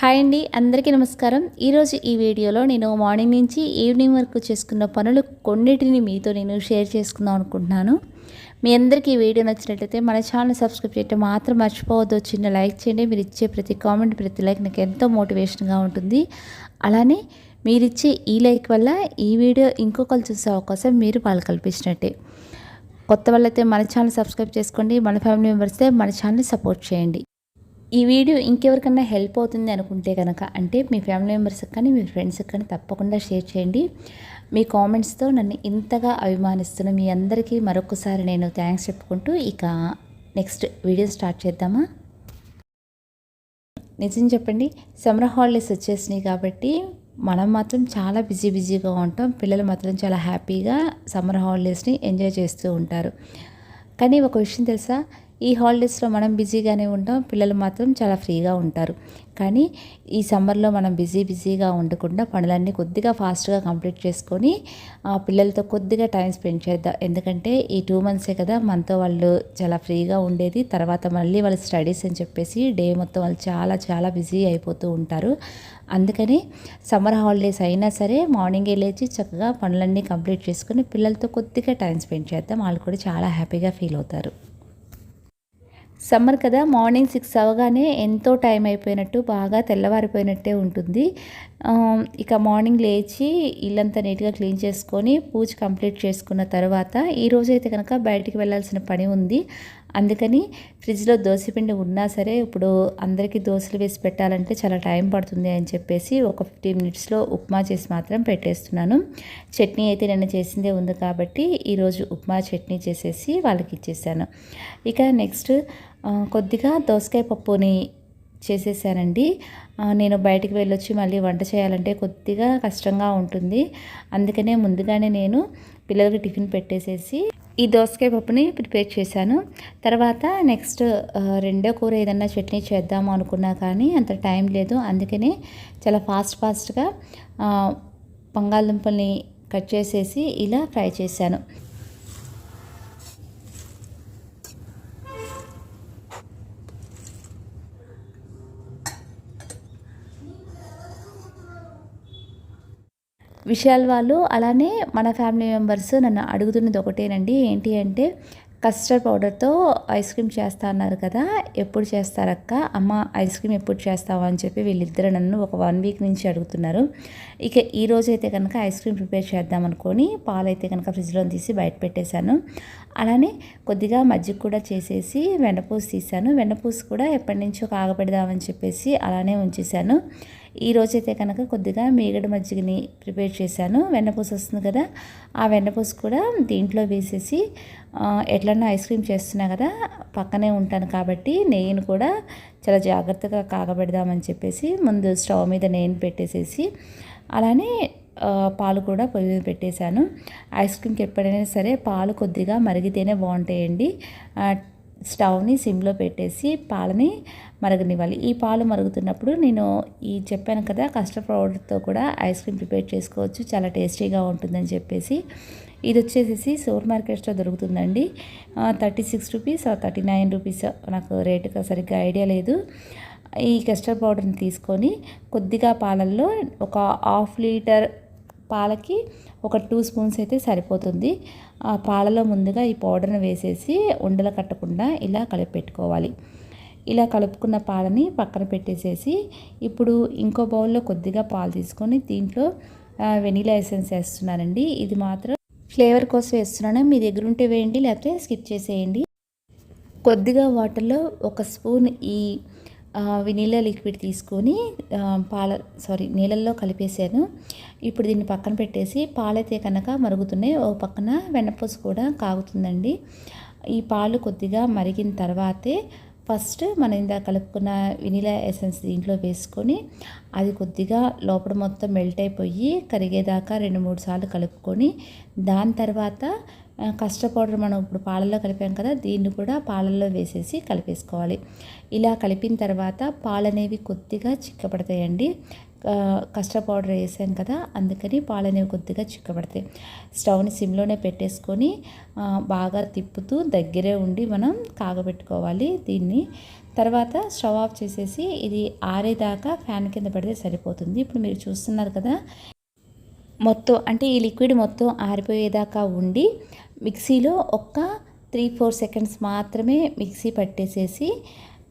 Hi అండి అందరికీ నమస్కారం. ఈరోజు ఈ వీడియోలో నేను మార్నింగ్ నుంచి ఈవినింగ్ వరకు చేసుకున్న పనులు కొన్నిటిని మీతో నేను షేర్ చేసుకుందాం అనుకుంటున్నాను. మీ అందరికీ ఈ వీడియో నచ్చినట్లయితే మన ఛానల్ సబ్స్క్రైబ్ చేయటం మాత్రం మర్చిపోవద్దు. చిన్న లైక్ చేయండి. మీరు ఇచ్చే ప్రతి కామెంట్ ప్రతి లైక్ నాకు ఎంతో మోటివేషన్గా ఉంటుంది. అలానే మీరిచ్చే ఈ లైక్ వల్ల ఈ వీడియో ఇంకొకరు చూసే అవకాశం మీరు వాళ్ళు కల్పించినట్టే. కొత్త వాళ్ళైతే మన ఛానల్ సబ్స్క్రైబ్ చేసుకోండి. మన ఫ్యామిలీ మెంబర్స్ మన ఛానల్ని సపోర్ట్ చేయండి. ఈ వీడియో ఇంకెవరికన్నా హెల్ప్ అవుతుంది అనుకుంటే కనుక అంటే మీ ఫ్యామిలీ మెంబర్స్కి కానీ మీ ఫ్రెండ్స్కి కానీ తప్పకుండా షేర్ చేయండి. మీ కామెంట్స్తో నన్ను ఇంతగా అభిమానిస్తున్న మీ అందరికీ మరొకసారి నేను థ్యాంక్స్ చెప్పుకుంటూ ఇక నెక్స్ట్ వీడియో స్టార్ట్ చేద్దామా? నిజం చెప్పండి సమ్మర్ హాలిడేస్ వచ్చేసినాయి కాబట్టి మనం మాత్రం చాలా బిజీ బిజీగా ఉంటాం. పిల్లలు మాత్రం చాలా హ్యాపీగా సమ్మర్ హాలిడేస్ని ఎంజాయ్ చేస్తూ ఉంటారు. కానీ ఒక విషయం తెలుసా? ఈ హాలిడేస్లో మనం బిజీగానే ఉంటాం. పిల్లలు మాత్రం చాలా ఫ్రీగా ఉంటారు. కానీ ఈ సమ్మర్లో మనం బిజీ బిజీగా ఉండకుండా పనులన్నీ కొద్దిగా ఫాస్ట్గా కంప్లీట్ చేసుకొని ఆ పిల్లలతో కొద్దిగా టైం స్పెండ్ చేద్దాం. ఎందుకంటే ఈ టూ మంత్సే కదా మనతో వాళ్ళు చాలా ఫ్రీగా ఉండేది. తర్వాత మళ్ళీ వాళ్ళ స్టడీస్ అని చెప్పేసి డే మొత్తం వాళ్ళు చాలా చాలా బిజీ అయిపోతూ ఉంటారు. అందుకని సమ్మర్ హాలిడేస్ అయినా సరే మార్నింగే లేచి చక్కగా పనులన్నీ కంప్లీట్ చేసుకొని పిల్లలతో కొద్దిగా టైం స్పెండ్ చేద్దాం. వాళ్ళు కూడా చాలా హ్యాపీగా ఫీల్ అవుతారు. సమ్మర్ కదా మార్నింగ్ సిక్స్ అవగానే ఎంతో టైం అయిపోయినట్టు బాగా తెల్లవారిపోయినట్టే ఉంటుంది. ఇక మార్నింగ్ లేచి ఇల్లంతా నీట్గా క్లీన్ చేసుకొని పూజ కంప్లీట్ చేసుకున్న తర్వాత ఈరోజు అయితే కనుక బయటికి వెళ్ళాల్సిన పని ఉంది. అందుకని ఫ్రిడ్జ్లో దోశపిండి ఉన్నా సరే ఇప్పుడు అందరికీ దోశలు వేసి పెట్టాలంటే చాలా టైం పడుతుంది అని చెప్పేసి ఒక ఫిఫ్టీ మినిట్స్లో ఉప్మా చేసి మాత్రం పెట్టేస్తున్నాను. చట్నీ అయితే నేను చేసిందే ఉంది కాబట్టి ఈరోజు ఉప్మా చట్నీ చేసేసి వాళ్ళకి ఇచ్చేసాను. ఇక నెక్స్ట్ కొద్దిగా దోసకాయ పప్పుని చేసేసానండి. నేను బయటికి వెళ్ళొచ్చి మళ్ళీ వంట చేయాలంటే కొద్దిగా కష్టంగా ఉంటుంది. అందుకనే ముందుగానే నేను పిల్లలకి టిఫిన్ పెట్టేసేసి ఈ దోసకాయ పప్పుని ప్రిపేర్ చేశాను. తర్వాత నెక్స్ట్ రెండో కూర ఏదన్నా చట్నీ చేద్దాము అనుకున్నా కానీ అంత టైం లేదు. అందుకనే చాలా ఫాస్ట్ ఫాస్ట్గా బంగాళదుంపల్ని కట్ చేసేసి ఇలా ఫ్రై చేశాను. విశాల్ వాళ్ళు అలానే మన ఫ్యామిలీ మెంబర్స్ నన్ను అడుగుతున్నది ఒకటేనండి. ఏంటి అంటే కస్టర్డ్ పౌడర్తో ఐస్ క్రీమ్ చేస్తా అన్నారు కదా ఎప్పుడు చేస్తారక్క అమ్మ ఐస్ క్రీమ్ ఎప్పుడు చేస్తావా అని చెప్పి వీళ్ళిద్దరు నన్ను ఒక వన్ వీక్ నుంచి అడుగుతున్నారు. ఇక ఈ రోజు అయితే కనుక ఐస్ క్రీమ్ ప్రిపేర్ చేద్దాం అనుకొని పాలైతే కనుక ఫ్రిడ్జ్లో తీసి బయట పెట్టేశాను. అలానే కొద్దిగా మజ్జిగ కూడా చేసేసి వెన్నపూసి తీశాను. వెన్నపూసి కూడా ఎప్పటి నుంచో కాగపెడదామని చెప్పేసి అలానే ఉంచేసాను ఈరోజైతే కనుక కొద్దిగా మేగడ మజ్జిగని ప్రిపేర్ చేశాను. వెన్నపూస వస్తుంది కదా ఆ వెన్నపూస కూడా దీంట్లో వేసేసి ఎట్లన్నా ఐస్ క్రీమ్ చేస్తున్నా కదా పక్కనే ఉంటాను కాబట్టి నెయ్యిని కూడా చాలా జాగ్రత్తగా కాగబెడదామని చెప్పేసి ముందు స్టవ్ మీద నెయ్యిని పెట్టేసేసి అలానే పాలు కూడా పొయ్యి మీద పెట్టేశాను. ఐస్ క్రీమ్కి ఎప్పుడైనా సరే పాలు కొద్దిగా మరిగితేనే బాగుంటాయండి. స్టవ్ని సిమ్లో పెట్టేసి పాలని మరగనివ్వాలి. ఈ పాలు మరుగుతున్నప్పుడు నేను ఈ చెప్పాను కదా కస్టర్డ్ పౌడర్తో కూడా ఐస్ క్రీమ్ ప్రిపేర్ చేసుకోవచ్చు. చాలా టేస్టీగా ఉంటుందని చెప్పేసి ఇది వచ్చేసి సూపర్ మార్కెట్స్లో దొరుకుతుందండి. Thirty six rupees thirty nine rupees. నాకు రేటుగా సరిగ్గా ఐడియా లేదు. ఈ కస్టర్డ్ పౌడర్ని తీసుకొని కొద్దిగా పాలల్లో ఒక హాఫ్ లీటర్ పాలకి ఒక టూ స్పూన్స్ అయితే సరిపోతుంది. ఆ పాలలో ముందుగా ఈ పౌడర్ని వేసేసి ఉండలు కట్టకుండా ఇలా కలిపి పెట్టుకోవాలి ఇలా కలుపుకున్న పాలని పక్కన పెట్టేసేసి ఇప్పుడు ఇంకో బౌల్లో కొద్దిగా పాలు తీసుకొని దీంట్లో వెనీలా ఎసెన్స్ వేస్తున్నానండి. ఇది మాత్రం ఫ్లేవర్ కోసం వేస్తున్నాను. మీ దగ్గర ఉంటే వేయండి లేకపోతే స్కిప్ చేసేయండి. కొద్దిగా వాటర్లో ఒక స్పూన్ ఈ వినీలా లిక్విడ్ తీసుకొని పాల సారీ నీళ్ళల్లో కలిపేసాను ఇప్పుడు దీన్ని పక్కన పెట్టేసి పాలైతే కనుక మరుగుతున్నాయి. ఓ పక్కన వెన్నపూస కూడా కాగుతుందండి. ఈ పాలు కొద్దిగా మరిగిన తర్వాతే ఫస్ట్ మనం ఇందా కలుపుకున్న వినీలా ఎసెన్స్ దీంట్లో వేసుకొని అది కొద్దిగా లోపల మొత్తం మెల్ట్ అయిపోయి కరిగేదాకా రెండు మూడు సార్లు కలుపుకొని దాని తర్వాత కస్టర్డ్ పౌడర్ మనం ఇప్పుడు పాలల్లో కలిపాం కదా దీన్ని కూడా పాలల్లో వేసేసి కలిపేసుకోవాలి. ఇలా కలిపిన తర్వాత పాలు అనేవి కొద్దిగా చిక్కపడతాయండి ఆ, కస్టర్డ్ పౌడర్ వేసాం కదా అందుకని పాలు అనేవి కొద్దిగా చిక్కబడతాయి. స్టవ్ని సిమ్లోనే పెట్టేసుకొని బాగా తిప్పుతూ దగ్గరే ఉండి మనం కాగబెట్టుకోవాలి దీన్ని. తర్వాత స్టవ్ ఆఫ్ చేసేసి ఇది ఆరేదాకా ఫ్యాన్ కింద పెడితే సరిపోతుంది. ఇప్పుడు మీరు చూస్తున్నారు కదా మొత్తం అంటే ఈ లిక్విడ్ మొత్తం ఆరిపోయేదాకా ఉండి మిక్సీలో ఒక్క త్రీ ఫోర్ సెకండ్స్ మాత్రమే మిక్సీ పట్టేసేసి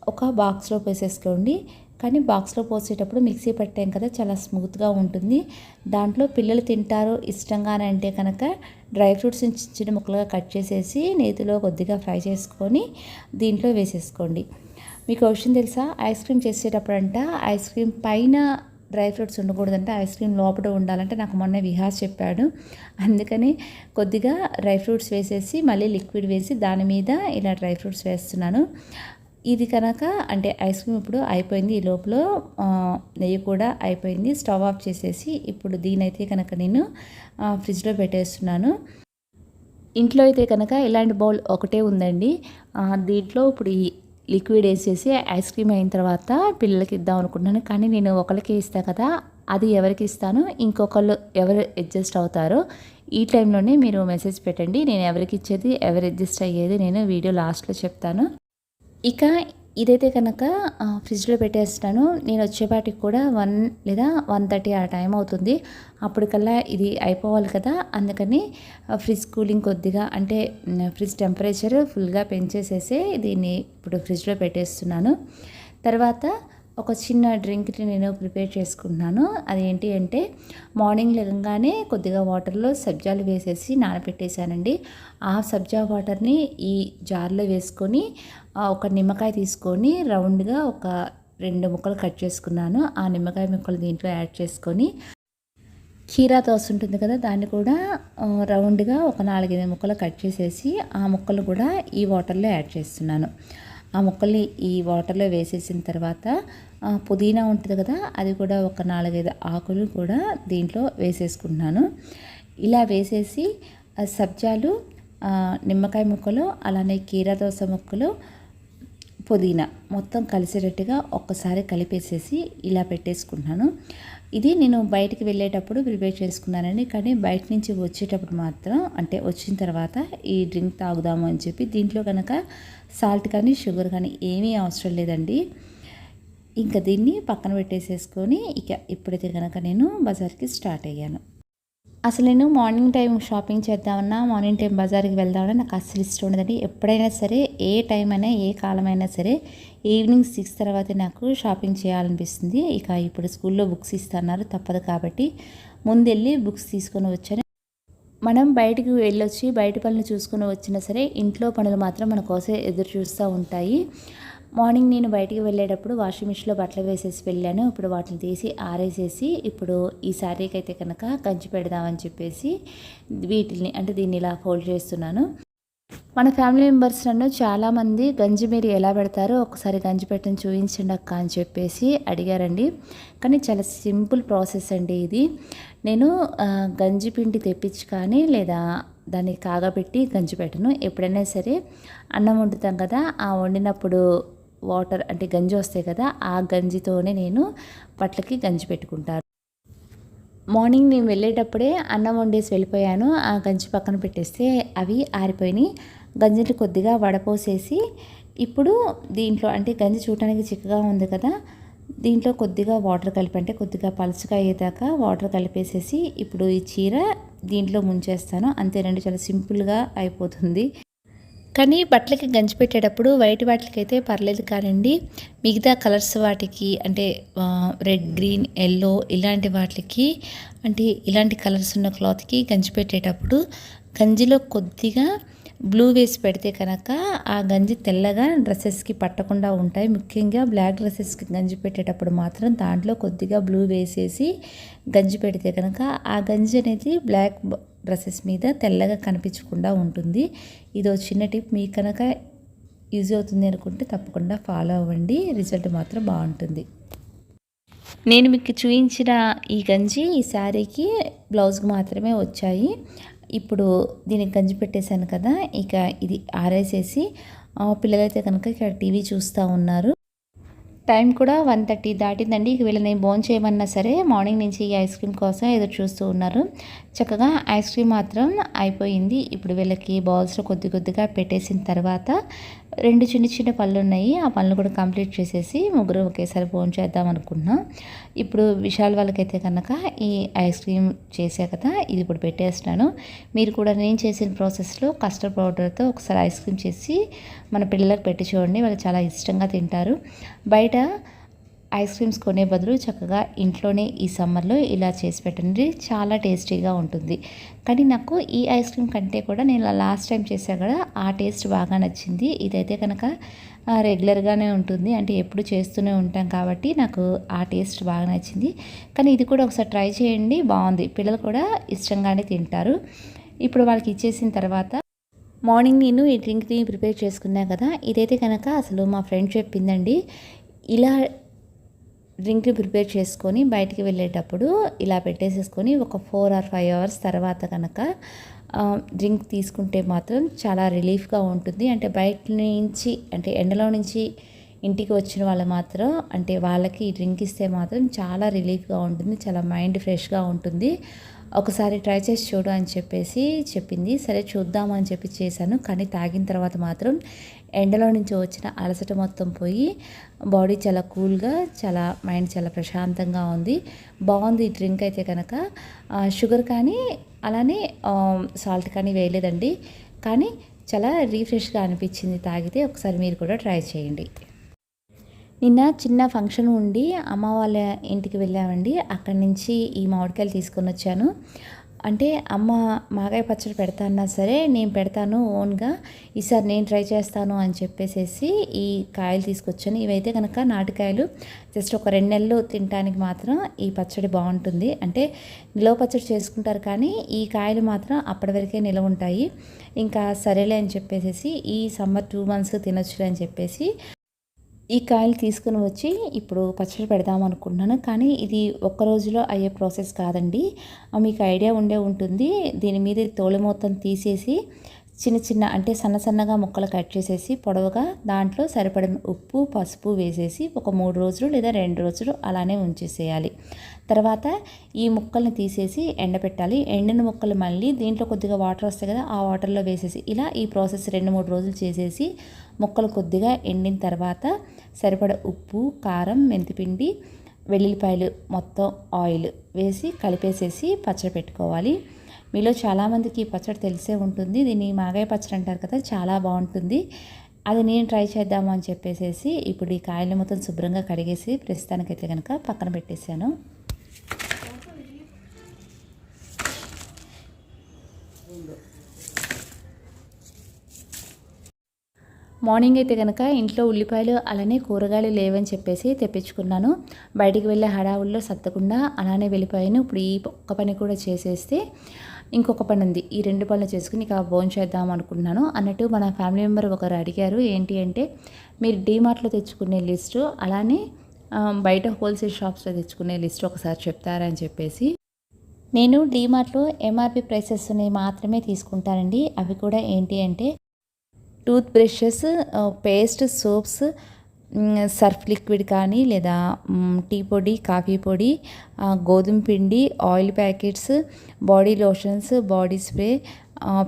ఒక బాక్స్లో పోసేసుకోండి. కానీ బాక్స్లో పోసేటప్పుడు మిక్సీ పట్టాం కదా చాలా స్మూత్గా ఉంటుంది. దాంట్లో పిల్లలు తింటారు ఇష్టంగానంటే కనుక డ్రై ఫ్రూట్స్ చిన్న చిన్న ముక్కలుగా కట్ చేసేసి నేతిలో కొద్దిగా ఫ్రై చేసుకొని దీంట్లో వేసేసుకోండి. మీకు ఒక విషయం తెలుసా? ఐస్ క్రీమ్ చేసేటప్పుడంట ఐస్ క్రీమ్ పైన డ్రై ఫ్రూట్స్ ఉండకూడదంటే ఐస్ క్రీమ్ లోపల ఉండాలంటే నాకు మొన్న విహాస్ చెప్పాడు. అందుకని కొద్దిగా డ్రై ఫ్రూట్స్ వేసేసి మళ్ళీ లిక్విడ్ వేసి దాని మీద ఇలా డ్రై ఫ్రూట్స్ వేస్తున్నాను. ఇది కనుక అంటే ఐస్ క్రీమ్ ఇప్పుడు అయిపోయింది ఈ లోపల నెయ్యి కూడా అయిపోయింది. స్టవ్ ఆఫ్ చేసేసి ఇప్పుడు దీనైతే కనుక నేను ఫ్రిడ్జ్లో పెట్టేస్తున్నాను. ఇంట్లో అయితే కనుక ఇలాంటి బౌల్ ఒకటే ఉందండి. దీంట్లో ఇప్పుడు ఈ లిక్విడ్ వేసేసి ఐస్ క్రీమ్ అయిన తర్వాత పిల్లలకి ఇద్దాం అనుకుంటున్నాను. కానీ నేను ఒకరికి ఇస్తాను కదా అది ఎవరికి ఇస్తాను? ఇంకొకళ్ళు ఎవరు అడ్జస్ట్ అవుతారో ఈ టైంలోనే మీరు మెసేజ్ పెట్టండి. నేను ఎవరికి ఇచ్చేది ఎవరు అడ్జస్ట్ అయ్యేది నేను వీడియో లాస్ట్లో చెప్తాను. ఇక ఇదైతే కనుక ఫ్రిడ్జ్లో పెట్టేస్తాను. నేను వచ్చేపాటికి కూడా వన్ లేదా వన్ థర్టీ ఆ టైం అవుతుంది. అప్పటికల్లా ఇది అయిపోవాలి కదా. అందుకని ఫ్రిడ్జ్ కూలింగ్ కొద్దిగా అంటే ఫ్రిడ్జ్ టెంపరేచర్ ఫుల్గా పెంచేసేసి దీన్ని ఇప్పుడు ఫ్రిడ్జ్లో పెట్టేస్తున్నాను. తర్వాత ఒక చిన్న డ్రింక్ని నేను ప్రిపేర్ చేసుకుంటున్నాను. అదేంటి అంటే మార్నింగ్ లేవగానే కొద్దిగా వాటర్లో సబ్జాలు వేసేసి నానబెట్టేశానండి. ఆ సబ్జా వాటర్ని ఈ జార్లో వేసుకొని ఒక నిమ్మకాయ తీసుకొని రౌండ్గా ఒక రెండు ముక్కలు కట్ చేసుకున్నాను. ఆ నిమ్మకాయ ముక్కలు దీంట్లో యాడ్ చేసుకొని కీరా దోశ ఉంటుంది కదా దాన్ని కూడా రౌండ్గా ఒక నాలుగైదు ముక్కలు కట్ చేసేసి ఆ ముక్కలు కూడా ఈ వాటర్లో యాడ్ చేస్తున్నాను. ఆ ముక్కల్ని ఈ వాటర్లో వేసేసిన తర్వాత పుదీనా ఉంటుంది కదా అది కూడా ఒక నాలుగైదు ఆకులు కూడా దీంట్లో వేసేసుకుంటున్నాను. ఇలా వేసేసి సబ్జాలు నిమ్మకాయ ముక్కలు అలానే కీరా ముక్కలు పుదీనా మొత్తం కలిసేటట్టుగా ఒక్కసారి కలిపేసేసి ఇలా పెట్టేసుకుంటున్నాను. ఇది నేను బయటికి వెళ్ళేటప్పుడు ప్రిపేర్ చేసుకున్నానండి. కానీ బయట నుంచి వచ్చేటప్పుడు మాత్రం అంటే వచ్చిన తర్వాత ఈ డ్రింక్ తాగుదాము అని చెప్పి దీంట్లో కనుక సాల్ట్ కానీ షుగర్ కానీ ఏమీ అవసరం లేదండి. ఇంకా దీన్ని పక్కన పెట్టేసేసుకొని ఇక ఇప్పుడైతే కనుక నేను బజార్కి స్టార్ట్ అయ్యాను. అసలు నేను మార్నింగ్ టైం షాపింగ్ చేద్దామన్నా మార్నింగ్ టైం బజార్కి వెళ్దామన్నా నాకు అస్సలు ఇష్టం ఉండదండి. ఎప్పుడైనా సరే ఏ టైం అయినా ఏ కాలమైనా సరే ఈవినింగ్ సిక్స్ తర్వాత నాకు షాపింగ్ చేయాలనిపిస్తుంది. ఇక ఇప్పుడు స్కూల్లో బుక్స్ ఇస్తున్నారు తప్పదు కాబట్టి ముందెళ్ళి బుక్స్ తీసుకొని వచ్చాను. మనం బయటికి వెళ్ళొచ్చి బయట పనులు చూసుకొని వచ్చినా సరే ఇంట్లో పనులు మాత్రం మన కోసం ఎదురు చూస్తూ ఉంటాయి. మార్నింగ్ నేను బయటికి వెళ్ళేటప్పుడు వాషింగ్ మిషన్లో బట్టలు వేసేసి వెళ్ళాను. ఇప్పుడు వాటిని తీసి ఆరేసేసి ఇప్పుడు ఈ శారీకి అయితే కనుక కంచి పెడదామని చెప్పేసి వీటిని అంటే దీన్ని ఇలా ఫోల్డ్ చేస్తున్నాను. మన ఫ్యామిలీ మెంబర్స్ నన్ను చాలామంది గంజి మీరు ఎలా పెడతారో ఒకసారి గంజి పెట్టని చూపించండి అక్క అని చెప్పేసి అడిగారండి. కానీ చాలా సింపుల్ ప్రాసెస్ అండి ఇది. నేను గంజి పిండి తెప్పించి కానీ లేదా దాన్ని కాగబెట్టి గంజి పెట్టను. ఎప్పుడైనా సరే అన్నం వండుతాం కదా ఆ వండినప్పుడు వాటర్ అంటే గంజి వస్తాయి కదా ఆ గంజితోనే నేను పట్లకి గంజి పెట్టుకుంటాను. మార్నింగ్ నేను వెళ్ళేటప్పుడే అన్నం వండేసి వెళ్ళిపోయాను. ఆ గంజి పక్కన పెట్టేస్తే అవి ఆరిపోయినాయి. గంజిని కొద్దిగా వడపోసేసి ఇప్పుడు దీంట్లో అంటే గంజి చూడటానికి చిక్కగా ఉంది కదా దీంట్లో కొద్దిగా వాటర్ కలిపి అంటే కొద్దిగా పలుచగా అయ్యేదాకా వాటర్ కలిపేసేసి ఇప్పుడు ఈ చీర దీంట్లో ముంచేస్తాను. అంతేనండి చాలా సింపుల్గా అయిపోతుంది. కానీ బట్టలకి గంజి పెట్టేటప్పుడు వైట్ వాటికి అయితే పర్లేదు కానండి. మిగతా కలర్స్ వాటికి అంటే రెడ్ గ్రీన్ ఎల్లో ఇలాంటి వాటికి అంటే ఇలాంటి కలర్స్ ఉన్న క్లాత్కి గంజి పెట్టేటప్పుడు గంజిలో కొద్దిగా బ్లూ వేసి పెడితే కనుక ఆ గంజి తెల్లగా డ్రెస్సెస్కి పట్టకుండా ఉంటాయి. ముఖ్యంగా బ్లాక్ డ్రెస్సెస్కి గంజి పెట్టేటప్పుడు మాత్రం దాంట్లో కొద్దిగా బ్లూ వేసేసి గంజి పెడితే కనుక ఆ గంజి అనేది బ్లాక్ డ్రెస్సెస్ మీద తెల్లగా కనిపించకుండా ఉంటుంది. ఇదో చిన్న టిప్ మీకు కనుక యూజ్ అవుతుంది అనుకుంటే తప్పకుండా ఫాలో అవ్వండి. రిజల్ట్ మాత్రం బాగుంటుంది. నేను మీకు చూపించిన ఈ గంజి ఈ శారీకి బ్లౌజ్కి మాత్రమే వచ్చాయి. ఇప్పుడు దీనికి గంజి పెట్టేశాను కదా ఇక ఇది ఆరేసేసి ఆ, పిల్లలైతే కనుక ఇక్కడ టీవీ చూస్తూ ఉన్నారు. టైం కూడా వన్ థర్టీ దాటిందండి. ఇక వీళ్ళని బోన్ చేయమన్నా సరే మార్నింగ్ నుంచి ఈ ఐస్ క్రీమ్ కోసం ఎదురు చూస్తూ ఉన్నారు. చక్కగా ఐస్ క్రీమ్ మాత్రం అయిపోయింది. ఇప్పుడు వీళ్ళకి బౌల్స్లో కొద్ది కొద్దిగా పెట్టేసిన తర్వాత రెండు చిన్న చిన్న పళ్ళు ఉన్నాయి ఆ పళ్ళు కూడా కంప్లీట్ చేసేసి ముగ్గురు ఒకేసారి ఫోన్ చేద్దాం అనుకున్నా ఇప్పుడు విశాల్ వాళ్ళకైతే కనుక ఈ ఐస్ క్రీమ్ చేసా కదా ఇది ఇప్పుడు పెట్టేస్తున్నాను. మీరు కూడా నేను చేసిన ప్రాసెస్లో కస్టర్డ్ పౌడర్తో ఒకసారి ఐస్ క్రీమ్ చేసి మన పిల్లలకు పెట్టి చూడండి. వాళ్ళు చాలా ఇష్టంగా తింటారు. బయట ఐస్ క్రీమ్స్ కొనే బదులు చక్కగా ఇంట్లోనే ఈ సమ్మర్లో ఇలా చేసి పెట్టండి. చాలా టేస్టీగా ఉంటుంది. కానీ నాకు ఈ ఐస్ క్రీమ్ కంటే కూడా నేను లాస్ట్ టైం చేసా కదా ఆ టేస్ట్ బాగా నచ్చింది. ఇదైతే కనుక రెగ్యులర్గానే ఉంటుంది. అంటే ఎప్పుడు చేస్తూనే ఉంటాం కాబట్టి నాకు ఆ టేస్ట్ బాగా నచ్చింది. కానీ ఇది కూడా ఒకసారి ట్రై చేయండి. బాగుంది. పిల్లలు కూడా ఇష్టంగానే తింటారు. ఇప్పుడు వాళ్ళకి ఇచ్చేసిన తర్వాత మార్నింగ్ నేను ఈ డ్రింక్ని ప్రిపేర్ చేసుకున్నా కదా ఇదైతే కనుక అసలు మా ఫ్రెండ్ చెప్పిందండి. ఇలా డ్రింక్ ప్రిపేర్ చేసుకొని బయటికి వెళ్ళేటప్పుడు ఇలా పెట్టేసేసుకొని ఒక ఫోర్ ఆర్ ఫైవ్ అవర్స్ తర్వాత కనుక డ్రింక్ తీసుకుంటే మాత్రం చాలా రిలీఫ్గా ఉంటుంది. అంటే బయట నుంచి అంటే ఎండలో నుంచి ఇంటికి వచ్చిన వాళ్ళు మాత్రం అంటే వాళ్ళకి ఈ డ్రింక్ ఇస్తే మాత్రం చాలా రిలీఫ్గా ఉంటుంది చాలా మైండ్ ఫ్రెష్గా ఉంటుంది. ఒకసారి ట్రై చేసి చూడు అని చెప్పేసి చెప్పింది. సరే చూద్దాం అని చెప్పి చేశాను. కానీ తాగిన తర్వాత మాత్రం ఎండలో నుంచి వచ్చిన అలసట మొత్తం పోయి బాడీ చాలా కూల్గా చాలా మైండ్ చాలా ప్రశాంతంగా ఉంది. బాగుంది ఈ డ్రింక్ అయితే కనుక. షుగర్ కానీ అలానే సాల్ట్ కానీ వేయలేదండి. కానీ చాలా రీఫ్రెష్గా అనిపించింది తాగితే. ఒకసారి మీరు కూడా ట్రై చేయండి. నిన్న చిన్న ఫంక్షన్ ఉండి అమ్మ వాళ్ళ ఇంటికి వెళ్ళామండి. అక్కడి నుంచి ఈ మామిడికాయలు తీసుకొని వచ్చాను. అంటే అమ్మ మాగాయ పచ్చడి పెడతా అన్నా సరే నేను పెడతాను ఓన్గా ఈసారి నేను ట్రై చేస్తాను అని చెప్పేసేసి ఈ కాయలు తీసుకొచ్చాను. ఇవైతే కనుక నాటికాయలు జస్ట్ ఒక రెండు నెలలు తినడానికి మాత్రం ఈ పచ్చడి బాగుంటుంది. అంటే నిలవ పచ్చడి చేసుకుంటారు కానీ ఈ కాయలు మాత్రం అప్పటి వరకే నిలవ ఉంటాయి. ఇంకా సరేలే అని చెప్పేసి ఈ సమ్మర్ టూ మంత్స్ తినొచ్చులే అని చెప్పేసి ఈ కాయలు తీసుకుని వచ్చి ఇప్పుడు పచ్చడి పెడదాం అనుకుంటున్నాను. కానీ ఇది ఒక్క రోజులో అయ్యే ప్రాసెస్ కాదండి. ఆ, మీకు ఐడియా ఉండే ఉంటుంది. దీని మీద తోలు మొత్తం తీసేసి చిన్న చిన్న అంటే సన్న సన్నగా ముక్కలు కట్ చేసేసి పొడవుగా దాంట్లో సరిపడిన ఉప్పు పసుపు వేసేసి ఒక మూడు రోజులు లేదా రెండు రోజులు అలానే ఉంచేసేయాలి. తర్వాత ఈ ముక్కల్ని తీసేసి ఎండబెట్టాలి ఎండిన ముక్కలు మళ్ళీ దీంట్లో కొద్దిగా వాటర్ వస్తాయి కదా ఆ వాటర్లో వేసేసి ఇలా ఈ ప్రాసెస్ రెండు మూడు రోజులు చేసేసి ముక్కలు కొద్దిగా ఎండిన తర్వాత సరిపడ ఉప్పు కారం మెంతిపిండి వెల్లుల్లిపాయలు మొత్తం ఆయిల్ వేసి కలిపేసేసి పచ్చడి పెట్టుకోవాలి. మీలో చాలామందికి ఈ పచ్చడి తెలిసే ఉంటుంది. దీన్ని మాగాయ పచ్చడి అంటారు కదా చాలా బాగుంటుంది. అది నేను ట్రై చేద్దాము అని చెప్పేసేసి ఇప్పుడు ఈ కాయలు మొత్తం శుభ్రంగా కడిగేసి ప్రస్తుతానికైతే కనుక పక్కన పెట్టేశాను. మార్నింగ్ అయితే కనుక ఇంట్లో ఉల్లిపాయలు అలానే కూరగాయలు లేవని చెప్పేసి తెప్పించుకున్నాను. బయటికి వెళ్ళే హడావుల్లో సత్తకుండా అలానే వెళ్ళిపోయాను. ఇప్పుడు ఈ ఒక్క పని కూడా చేసేస్తే ఇంకొక పని ఉంది. ఈ రెండు పనులు చేసుకుని ఇక భోజనం చేద్దాం అనుకుంటున్నాను. అన్నట్టు మన ఫ్యామిలీ మెంబర్ ఒకరు అడిగారు ఏంటి అంటే మీరు డీమార్ట్లో తెచ్చుకునే లిస్టు అలానే బయట హోల్సేల్ షాప్స్లో తెచ్చుకునే లిస్ట్ ఒకసారి చెప్తారని చెప్పేసి. నేను డీమార్ట్లో ఎంఆర్పి ప్రైసెస్ మాత్రమే తీసుకుంటానండి. అవి కూడా ఏంటి అంటే tooth brushes paste soaps Surf liquid కానీ లేదా టీ పొడి కాఫీ పొడి గోధుమ పిండి oil packets body lotions body spray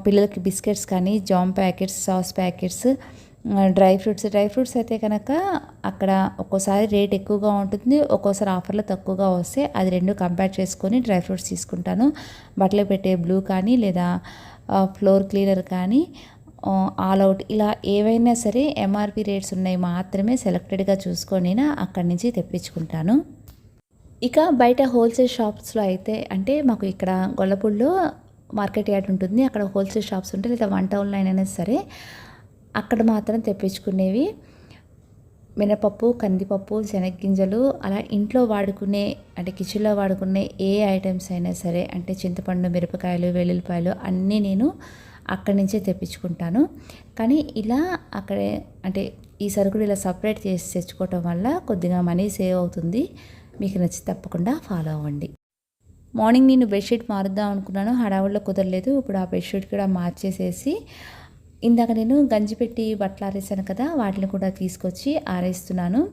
పిల్లలకి బిస్కెట్స్ కానీ jam packets sauce packets dry fruits. Dry fruits అయితే కనుక అక్కడ ఒక్కోసారి రేట్ ఎక్కువగా ఉంటుంది. ఒక్కోసారి ఆఫర్లో తక్కువగా వస్తే అది రెండు కంపేర్ చేసుకొని డ్రై ఫ్రూట్స్ తీసుకుంటాను. బట్టలు పెట్టే బ్లూ కానీ లేదా ఫ్లోర్ క్లీనర్ కానీ ఆల్ అవుట్. ఇలా ఏవైనా సరే ఎంఆర్పి రేట్స్ ఉన్నాయి మాత్రమే సెలెక్టెడ్గా చూసుకొని అక్కడి నుంచి తెప్పించుకుంటాను. ఇక బయట హోల్సేల్ షాప్స్లో అయితే అంటే మాకు ఇక్కడ గొల్లపూడిలో మార్కెట్ యార్డ్ ఉంటుంది. అక్కడ హోల్సేల్ షాప్స్ ఉంటాయి. లేదా వన్ టౌన్లో అయినా సరే అక్కడ మాత్రం తెప్పించుకునేవి. మినపప్పు కందిపప్పు శనగ్గింజలు అలా ఇంట్లో వాడుకునే అంటే కిచెన్లో వాడుకునే ఏ ఐటమ్స్ అయినా సరే అంటే చింతపండు మిరపకాయలు వెల్లుల్లిపాయలు అన్నీ నేను అక్కడి నుంచే తెప్పించుకుంటాను. కానీ ఇలా అక్కడే అంటే ఈ సరుకులు ఇలా సపరేట్ చేసి తెచ్చుకోవటం వల్ల కొద్దిగా మనీ సేవ్ అవుతుంది. మీకు నచ్చి తప్పకుండా ఫాలో అవ్వండి. మార్నింగ్ నేను బెడ్షీట్ మారుద్దాం అనుకున్నాను. హడావుల్లో కుదరలేదు. ఇప్పుడు ఆ బెడ్షీట్ కూడా మార్చేసేసి ఇందాక నేను గంజి పెట్టి బట్టలు ఆరేసాను కదా వాటిని కూడా తీసుకొచ్చి ఆరేస్తున్నాను.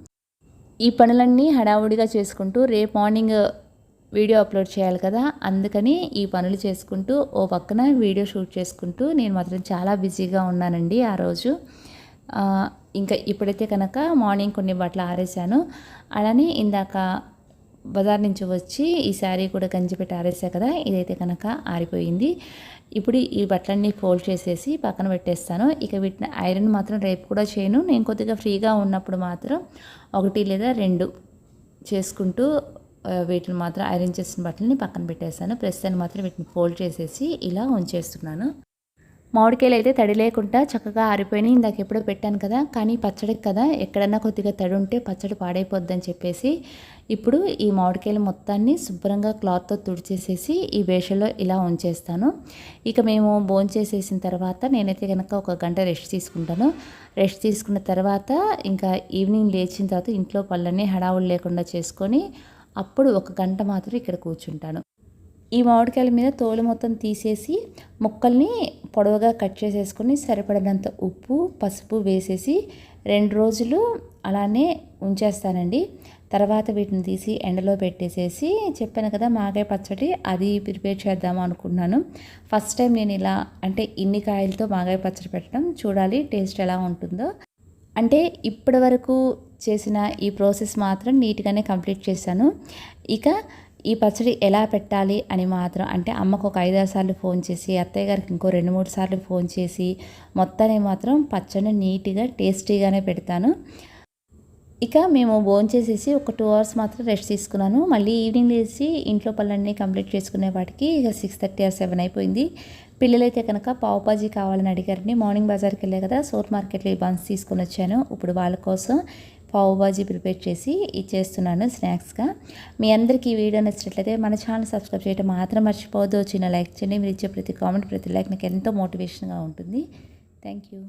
ఈ పనులన్నీ హడావుడిగా చేసుకుంటూ రేపు మార్నింగ్ వీడియో అప్లోడ్ చేయాలి కదా. అందుకని ఈ పనులు చేసుకుంటూ ఓ పక్కన వీడియో షూట్ చేసుకుంటూ నేను మాత్రం చాలా బిజీగా ఉన్నానండి ఆ రోజు. ఇంకా ఇప్పుడైతే కనుక మార్నింగ్ కొన్ని బట్టలు ఆరేసాను అలానే ఇందాక బజార్ నుంచి వచ్చి ఈ శారీ కూడా గంజి పెట్టి ఆరేసా కదా. ఇదైతే కనుక ఆరిపోయింది. ఇప్పుడు ఈ బట్టలన్నీ ఫోల్డ్ చేసేసి పక్కన పెట్టేస్తాను. ఇక వీటిని ఐరన్ మాత్రం రేపు కూడా చేయను. నేను కొద్దిగా ఫ్రీగా ఉన్నప్పుడు మాత్రం ఒకటి లేదా రెండు చేసుకుంటూ వీటిని మాత్రం ఐరన్ చేసిన బట్టలని పక్కన పెట్టేశాను. ప్రస్తుతాన్ని మాత్రం వీటిని ఫోల్డ్ చేసేసి ఇలా ఉంచేస్తున్నాను. మామిడికాయలు అయితే తడి లేకుండా చక్కగా ఆరిపోయినాయి. ఇందాక ఎప్పుడో పెట్టాను కదా కానీ పచ్చడికి కదా ఎక్కడన్నా కొద్దిగా తడి ఉంటే పచ్చడి పాడైపోద్దని చెప్పేసి ఇప్పుడు ఈ మామిడికాయలు మొత్తాన్ని శుభ్రంగా క్లాత్తో తుడిచేసేసి ఈ వేషలో ఇలా ఉంచేస్తాను. ఇక మేము భోంచేసేసిన తర్వాత నేనైతే కనుక ఒక గంట రెస్ట్ తీసుకుంటాను. రెస్ట్ తీసుకున్న తర్వాత ఇంకా ఈవినింగ్ లేచిన తర్వాత ఇంట్లో పళ్ళని హడావులు లేకుండా చేసుకొని అప్పుడు ఒక గంట మాత్రం ఇక్కడ కూర్చుంటాను. ఈ మామిడికాయల మీద తోలు మొత్తం తీసేసి ముక్కల్ని పొడవుగా కట్ చేసేసుకొని సరిపడినంత ఉప్పు పసుపు వేసేసి రెండు రోజులు అలానే ఉంచేస్తానండి. తర్వాత వీటిని తీసి ఎండలో పెట్టేసేసి చెప్పాను కదా మాగాయ పచ్చడి అది ప్రిపేర్ చేద్దాం అనుకున్నాను. ఫస్ట్ టైం నేను ఇలా అంటే ఇన్ని కాయలతో మాగాయ పచ్చడి పెట్టడం చూడాలి టేస్ట్ ఎలా ఉంటుందో. అంటే ఇప్పటి వరకు చేసిన ఈ ప్రాసెస్ మాత్రం నీట్గానే కంప్లీట్ చేశాను. ఇక ఈ పచ్చడి ఎలా పెట్టాలి అని మాత్రం అంటే అమ్మకు ఒక ఐదారు సార్లు ఫోన్ చేసి అత్తయ్య గారికి ఇంకో రెండు మూడు సార్లు ఫోన్ చేసి మొత్తాన్ని మాత్రం పచ్చడిని నీట్గా టేస్టీగానే పెడతాను. ఇక మేము భోంచేసేసి ఒక టూ అవర్స్ మాత్రం రెస్ట్ తీసుకున్నాను. మళ్ళీ ఈవినింగ్ లేచి ఇంట్లో పనులన్నీ కంప్లీట్ చేసుకునే వాటికి ఇక సిక్స్ థర్టీ ఆర్ సెవెన్ అయిపోయింది. పిల్లలైతే కనుక పావుపాజీ కావాలని అడిగారని మార్నింగ్ బజార్కి వెళ్ళే కదా సూపర్ మార్కెట్లో ఈ బన్స్ తీసుకొని వచ్చాను. ఇప్పుడు వాళ్ళ కోసం పావు బాజీ ప్రిపేర్ చేసి ఇచ్చేస్తున్నాను స్నాక్స్గా. మీ అందరికీ ఈ వీడియో నచ్చినట్లయితే మన ఛానల్ సబ్స్క్రైబ్ చేయడం మాత్రం మర్చిపోవద్దు. చిన్న లైక్ చేయండి. మీరు ఇచ్చే ప్రతి కామెంట్ ప్రతి లైక్ నాకు ఎంతో మోటివేషన్గా ఉంటుంది. Thank you